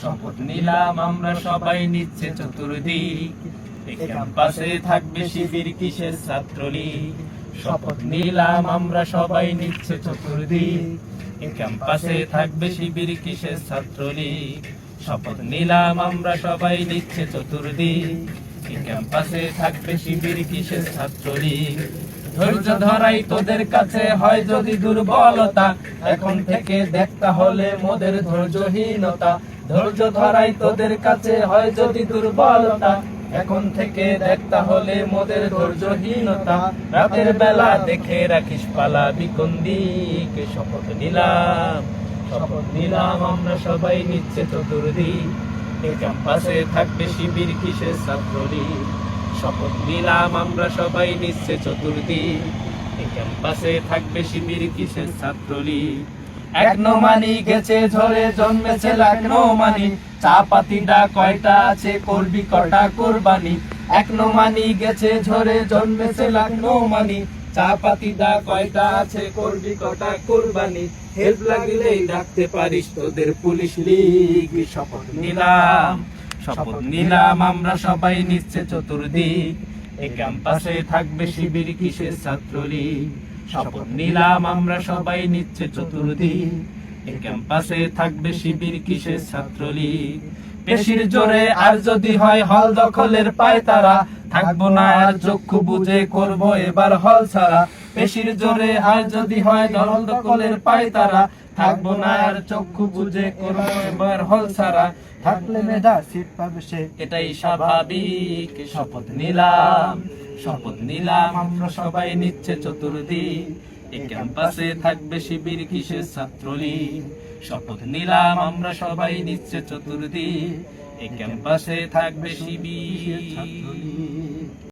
শপথ নিলাম আমরা সবাই নিচ্ছে চতুর্দিক। ক্যাম্পাসে থাকবে শিবির কিসের ছাত্রলীগ? শপথ নিলাম আমরা সবাই নিচ্ছে চতুর্দিক। ক্যাম্পাসে থাকবে শিবির কিসের ছাত্রলীগ? শপথ নিলাম আমরা সবাই নিচ্ছে চতুর্দিক। ক্যাম্পাসে থাকবে শিবির কিসের ছাত্রলীগ? ধৈর্য ধরাই তোদের কাছে হয় যদি দুর্বলতা। এখন থেকে দেখতে হলে মোদের ধৈর্যহীনতা। ধৈর্য ধরাই তোদের কাছে হয় যদি দুর্বলতা এখন থেকে দেখতে হলে মোদের ধৈর্যহীনতা। রাতের বেলা দেখে রাখিস পালা বিকন্দিক শপথ নিলাম শপথ নিলাম, আমরা সবাই নিচ্ছে চতুর্দিক এই ক্যাম্পাসে থাকবে শিবির কিসের ছাত্রলীগ? শপথ নিলাম, আমরা সবাই নিচ্ছে চতুর্দিক ক্যাম্পাসে থাকবে শিবির কিসের ছাত্রলীগ? এক নমানি গেছে ঝরে জন্মেছে লাখ নমানি। চা পাতিটা কয়টা আছে করবি কটা কোরবানি? এক নমানি গেছে ঝরে জন্মেছে লাখ নমানি। চা পাতিটা কয়টা আছে করবি কটা কোরবানি? হেল্প লাগলেই ডাকতে পারিস তোদের পুলিশ লীগ। শপথ নিলাম শপথ নিলাম, আমরা সবাই নিচ্ছে চতুর্দিক। এই ক্যাম্পাসে থাকবে শিবির কিসের ছাত্রলীগ? শপথ নিলাম আমরা সবাই নিচ্ছে চতুর্দিক। এই ক্যাম্পাসে থাকবে শিবির কিসের ছাত্রলীগ? পেশির জোরে আর যদি হয় হল দখলের পায় তারা। থাকব না আর চক্ষু বুঝে করব এবার হল ছাড়া। পেশির জোরে আর যদি হয় দল দখলের পায় তারা। থাকব না আর চক্ষু বুঝে করব এবার হল ছাড়া। থাকলে মেধা, সিট পাবে সে। এটাই স্বাভাবিক। শপথ নিলাম। শপথ নিলাম আমরা সবাই নিচ্ছে চতুর্দিক। এই ক্যাম্পাসে থাকবে শিবির, কিসের ছাত্রলীগ? শপথ নিলাম আমরা সবাই নিচ্ছে চতুর্দিক। এই ক্যাম্পাসে থাকবে শিবির।